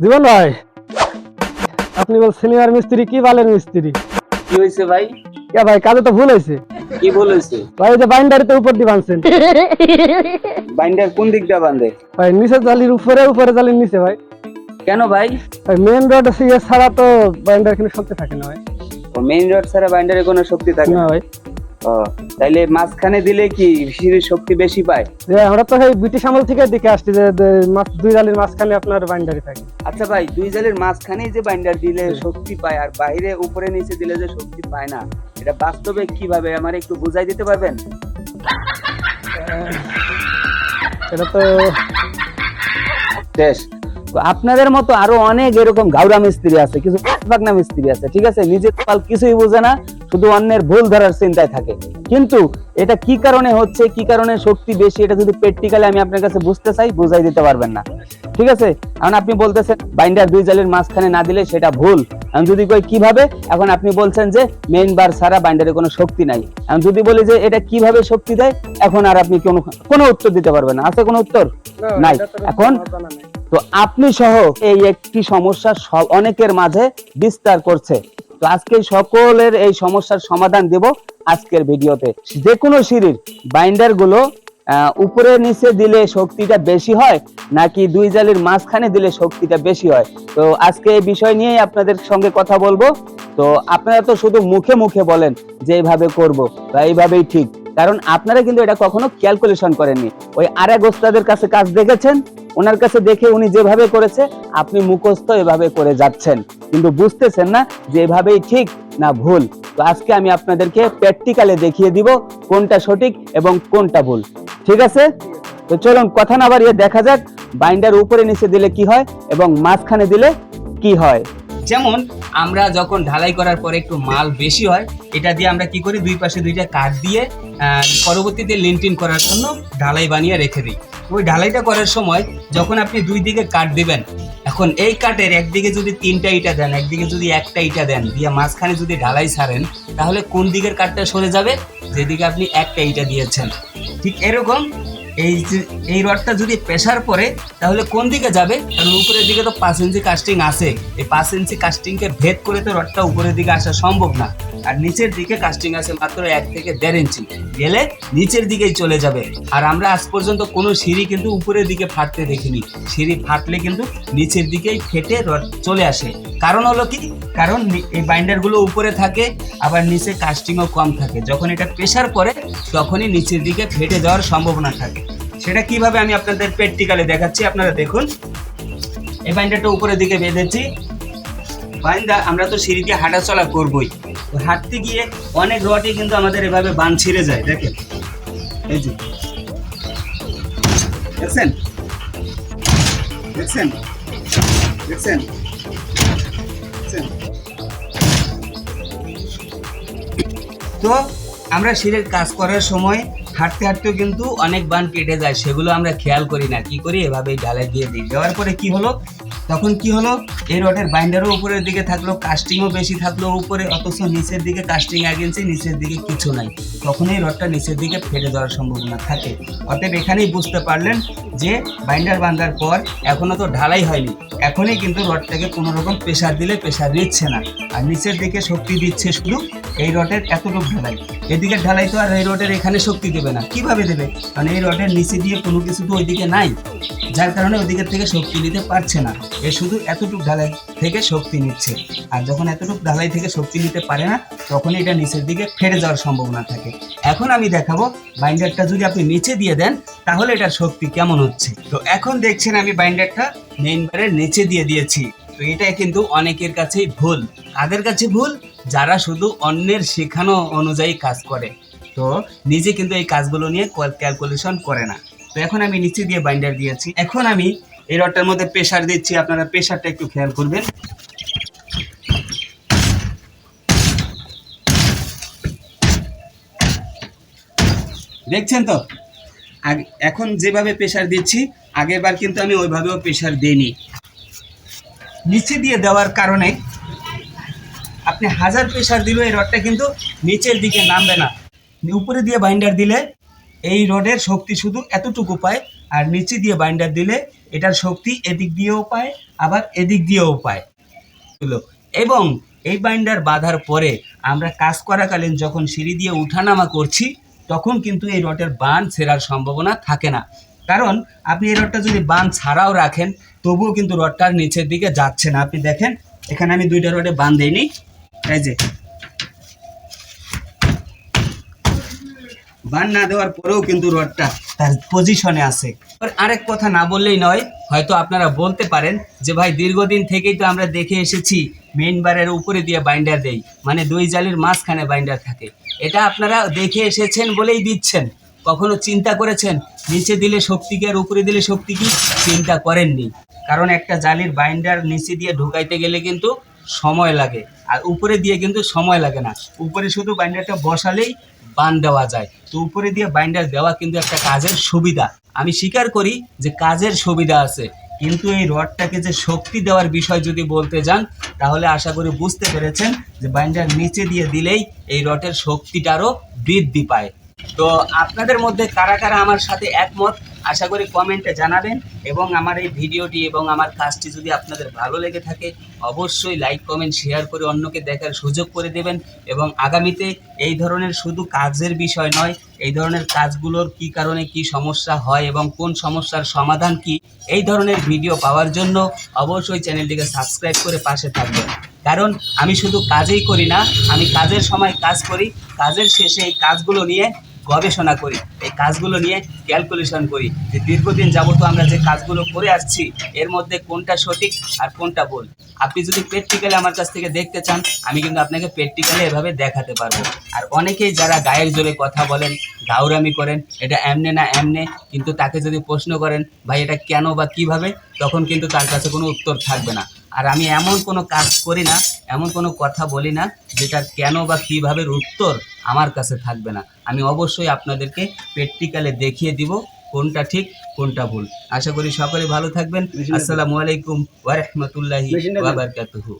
জীবন ভাই আপনি বল সিনিয়র মিস্ত্রি কি বালের মিস্ত্রি? কি হয়েছে ভাই? কে ভাই কাজে তো ভুল হয়েছে কি বলেছে ভাই ওই যে বাইন্ডারিতে উপর দিয়ে বানছেন। বাইন্ডার কোন দিকটা বাঁধে? ভাই নিচে জালির উপরে উপরে জালির নিচে ভাই। কেন ভাই? ভাই মেন রোড ইয়ে ছাড়া তো বাইন্ডার এখানে সত্যি থাকে না ভাই। মেইন রোড ছাড়া বাইন্ডারে কোনো শক্তি থাকে না। ভাই। তাইলে মাঝখানে দিলে কি সিঁড়ির শক্তি বেশি পায়? আমরা তো ব্রিটিশ আমল থেকে দেখে আসছি যে দুই জালির মাঝখানে আপনার বাইন্ডারি থাকে। আচ্ছা ভাই দুই জালের মাঝখানেই যে বাইন্ডার দিলে শক্তি পায় আর বাইরে উপরে নিচে দিলে যে শক্তি পায় না এটা বাস্তবে কীভাবে? আমার একটু বুঝাই দিতে পারবেন? এটা তো আপনাদের মতো আরও অনেক এরকম গাউরা মিস্ত্রি আছে কিছু পাকনা মিস্ত্রি আছে ঠিক আছে? নিজের পাল কিছুই বোঝে না। শুধু অন্যের ভুল ধরার চিন্তায় থাকে। কিন্তু এটা কি কারণে হচ্ছে কি কারণে শক্তি বেশি এটা যদি প্র্যাকটিক্যালি আমি আপনার কাছে বুঝতে চাই বুঝাই দিতে পারবেন না। ঠিক আছে? এখন আপনি বলতেছেন বাইন্ডার দুই জালের মাঝখানে না দিলে সেটা ভুল। আমি যদি কই কীভাবে এখন আপনি বলছেন যে মেইন বার ছাড়া বাইন্ডারে কোনো শক্তি নাই। আমি যদি বলি যে এটা কীভাবে শক্তি দেয় এখন আর আপনি কোনো কোনো উত্তর দিতে পারবেন না। আছে কোনো উত্তর? নাই। এখন তো আপনি সহ এই একটি সমস্যা সব অনেকের মাঝে বিস্তার করছে। তো আজকে সকলের এই সমস্যার সমাধান দেব আজকের ভিডিওতে। যে কোনো সিঁড়ির বাইন্ডারগুলো উপরে নিচে দিলে শক্তিটা বেশি হয়, নাকি দুই জালির মাঝখানে দিলে শক্তিটা বেশি হয়? তো আজকে এই বিষয় নিয়েই আপনাদের সঙ্গে কথা বলব। তো আপনারা তো শুধু মুখে মুখে বলেন যে এইভাবে করব বা এইভাবেই ঠিক। কারণ আপনারা কিন্তু এটা কখনো ক্যালকুলেশন করেননি। ওই আর এক ওস্তাদের কাছে কাজ দেখেছেন? ওনার কাছে দেখে উনি যেভাবে করেছে, আপনি মুখস্থ এভাবে করে যাচ্ছেন। কিন্তু বুঝতেছেন না যে এভাবেই ঠিক না ভুল। তো আজকে আমি আপনাদেরকে প্র্যাকটিক্যালে দেখিয়ে দিব কোনটা সঠিক এবং কোনটা ভুল। ঠিক আছে? তো চলুন কথা না বাড়িয়ে দেখা যাক। বাইন্ডার উপরে নিচে দিলে কি হয় এবং মাঝখানে দিলে কি হয়? যেমন আমরা যখন ঢালাই করার পরে একটু মাল বেশি হয়, এটা দিয়ে আমরা কি করি? দুই পাশে দুইটা কাঠ দিয়ে পরবর্তীতে লিন্টিন করার জন্য ঢালাই বানিয়ে রেখে দিই। ওই ঢালাইটা করার সময় যখন আপনি দুই দিকে কাঠ দিবেন, এখন এই কাঠের একদিকে যদি তিনটা ইটা দেন, একদিকে যদি একটা ইটা দেন, দিয়ে মাঝখানে যদি ঢালাই ছাড়েন, তাহলে কোন দিকের কাঠটা সরে যাবে? যেদিকে আপনি একটা ইটা দিয়েছেন। ঠিক এরকম এই এই রডটা যদি প্রেসার পরে তাহলে কোন দিকে যাবে? কারণ উপরের দিকে তো পাঁচ ইঞ্চি কাস্টিং আছে। এই পাঁচ ইঞ্চি কাস্টিংকে ভেদ করে তো রডটা উপরের দিকে আসা সম্ভব না। আর নিচের দিকে কাস্টিং আছে মাত্র এক থেকে দেড় ইঞ্চি। গেলে নিচের দিকেই চলে যাবে। আর আমরা আজ পর্যন্ত কোনো সিঁড়ি কিন্তু উপরের দিকে ফাটতে দেখিনি। সিঁড়ি ফাটলে কিন্তু নিচের দিকেই ফেটে রড চলে আসে। কারণ হলো কি? কারণ এই বাইন্ডারগুলো উপরে থাকে, আবার নিচে কাস্টিংও কম থাকে। যখন এটা প্রেসার পরে তখনই নিচের দিকে ফেটে যাওয়ার সম্ভাবনা থাকে। সেটা কীভাবে আমি আপনাদের প্র্যাকটিক্যালে দেখাচ্ছি, আপনারা দেখুন। এই বাইন্ডারটা উপরের দিকে বেঁধেছি। বাইন্দা, আমরা তো সিঁড়ি দিয়ে হাঁটা চলা করবোই। তো হাঁটতে গিয়ে অনেক রডই কিন্তু আমাদের এভাবে বান ছিঁড়ে যায়, দেখেন। এই যে। দেখছেন? দেখছেন? দেখছেন? তো আমরা শিরের কাজ করার সময় হাঁটতে হাঁটতেও কিন্তু অনেক বান কেটে যায়, সেগুলো আমরা খেয়াল করি না। কি করি? এভাবে ঢালাই দিয়ে দিই দেওয়ার পরে কি হলো? তখন কি হলো? এই রডের বাইন্ডারও উপরের দিকে থাকল কাস্টিংও বেশি থাকল উপরে, অথচ নিচের দিকে কাস্টিং আগেন্সি নিচের দিকে কিছু নাই। তখন এই রডটা নিচের দিকে ফেটে যাওয়ার সম্ভাবনা থাকে। অতএব এখানেই বুঝতে পারলেন যে বাইন্ডার বাঁধার পর এখনও তো ঢালাই হয়নি। এখনই কিন্তু রডটাকে কোনো রকম প্রেশার দিলে প্রেশার নিচ্ছে না। আর নিচের দিকে শক্তি দিচ্ছে শুধু এই রডের এতটুকু ঢালাই। এদিকে ঢালাই তো আর এই রডের এখানে শক্তি দেবে না। কীভাবে দেবে? কারণ এই রডের নিচে দিয়ে কোনো কিছু তো ওইদিকে নাই। যার কারণে ওইদিকের থেকে শক্তি নিতে পারছে না। এ শুধু এতটুকু ঢালাই থেকে শক্তি নিচ্ছে। আর যখন এতটুকু ঢালাই থেকে শক্তি নিতে পারে না, তখন এটা নিচের দিকে ফেটে যাওয়ার সম্ভাবনা থাকে। এখন আমি দেখাবো বাইন্ডারটা যদি আপনি নিচে দিয়ে দেন, তাহলে এটার শক্তি কেমন হচ্ছে। তো এখন দেখছেন আমি বাইন্ডারটা মেইন বারের নিচে দিয়ে দিয়েছি। তো এটা কিন্তু অনেকের কাছেই ভুল। কাদের কাছে ভুল? যারা শুধু অন্যের শেখানো অনুযায়ী কাজ করে, তো নিজে কিন্তু এই কাজগুলো নিয়ে ক্যালকুলেশন করে না। তো এখন আমি নিচে দিয়ে বাইন্ডার দিয়েছি। এখন আমি এই রডটার মধ্যে প্রেশার দিচ্ছি, আপনারা প্রেশারটা একটু খেয়াল করবেন। দেখছেন তো? এখন যেভাবে প্রেশার দিচ্ছি, আগেরবার কিন্তু আমি ওইভাবেও প্রেশার দিইনি। নিচে দিয়ে দেওয়ার কারণে আপনি হাজার প্রেসার দিলেও এই রডটা কিন্তু নিচের দিকে নামবে না। উপরে দিয়ে বাইন্ডার দিলে এই রডের শক্তি শুধু এতটুকু পায়, আর নিচে দিয়ে বাইন্ডার দিলে এটার শক্তি এদিক দিয়েও পায়, আবার এদিক দিয়েও পায়। এবং এই বাইন্ডার বাঁধার পরে আমরা কাজ করাকালীন যখন সিঁড়ি দিয়ে উঠানামা করছি, তখন কিন্তু এই রডের বান ছেঁড়ার সম্ভাবনা থাকে না। কারণ আপনি এই রডটা যদি বান ছাড়াও রাখেন, তবুও কিন্তু রডটার নিচের দিকে যাচ্ছে না। আপনি দেখেন, এখানে আমি দুইটা রডে বান দিইনি। এই যে। বান না দেওয়ার পরেও কিন্তু রডটা তার পজিশনে আছে। আরেক কথা না বললেই নয়, হয়তো আপনারা বলতে পারেন যে ভাই, দীর্ঘদিন থেকেই তো আমরা দেখে এসেছি মেইন বারের উপরে দিয়ে বাইন্ডার দেই মানে দুই জালির মাঝখানে বাইন্ডার থাকে। এটা আপনারা দেখে এসেছেন বলেই দিচ্ছেন। কখনো চিন্তা করেছেন, নিচে দিলে শক্তি কি আর উপরে দিলে শক্তি কি? চিন্তা করেননি। কারণ একটা জালির বাইন্ডার নিচে দিয়ে ঢুকাইতে গেলে কিন্তু সময় লাগে। আর উপরে দিয়ে কিন্তু সময় লাগে না। উপরে শুধু বাইন্ডারটা বসালেই বান দেওয়া যায়। তো উপরে দিয়ে বাইন্ডার দেওয়া কিন্তু একটা কাজের সুবিধা। আমি স্বীকার করি যে কাজের সুবিধা আছে। কিন্তু এই রডটাকে যে শক্তি দেওয়ার বিষয় যদি বলতে যান, তাহলে আশা করি বুঝতে পেরেছেন যে বাইন্ডার নিচে দিয়ে দিলেই এই রডের শক্তিটারও বৃদ্ধি পায়। তো আপনাদের মধ্যে কারা কারা আমার সাথে একমত? আশা করি কমেন্টে জানাবেন এবং আমার এই ভিডিওটি এবং আমার কাজটি যদি আপনাদের ভালো লেগে থাকে, অবশ্যই লাইক, কমেন্ট, শেয়ার করে অন্যকে দেখার সুযোগ করে দেবেন এবং আগামীতে এই ধরনের শুধু কাজের বিষয় নয়, এই ধরনের কাজগুলোর কি কারণে কি সমস্যা হয় এবং কোন সমস্যার সমাধান কি, এই ধরনের ভিডিও পাওয়ার জন্য অবশ্যই চ্যানেলটিকে সাবস্ক্রাইব করে পাশে থাকবেন। কারণ আমি শুধু কাজেই করি না, আমি কাজের সময় কাজ করি, কাজের শেষে এই কাজগুলো নিয়ে গবেষণা করি, এই কাজগুলো নিয়ে ক্যালকুলেশন করি যে দীর্ঘদিন যাবত আমরা যে কাজগুলো করে আসছি, এর মধ্যে কোনটা সঠিক আর কোনটা ভুল। আপনি যদি প্র্যাকটিক্যালি আমার কাছ থেকে দেখতে চান, আমি কিন্তু আপনাকে প্র্যাকটিক্যালি এভাবে দেখাতে পারব। আর অনেকেই যারা গায়ের জোরে কথা বলেন গাউরামি করেন, এটা এমনে না এমনে, কিন্তু তাকে যদি প্রশ্ন করেন, ভাই, এটা কেন বা কীভাবে? তখন কিন্তু তার কাছে কোনো উত্তর থাকবে না। আর আমি এমন কোনো কাজ করি না এমন কোনো কথা বলি না যেটার কেন বা কীভাবে উত্তর আমার কাছে থাকবে না। আমি অবশ্যই আপনাদেরকে প্র্যাকটিক্যালে দেখিয়ে দিব কোনটা ঠিক কোনটা ভুল। আশা করি সকলে ভালো থাকবেন। আসসালামু আলাইকুম ওয়ারহমতুল্লাহি ওয়া বারাকাতুহু।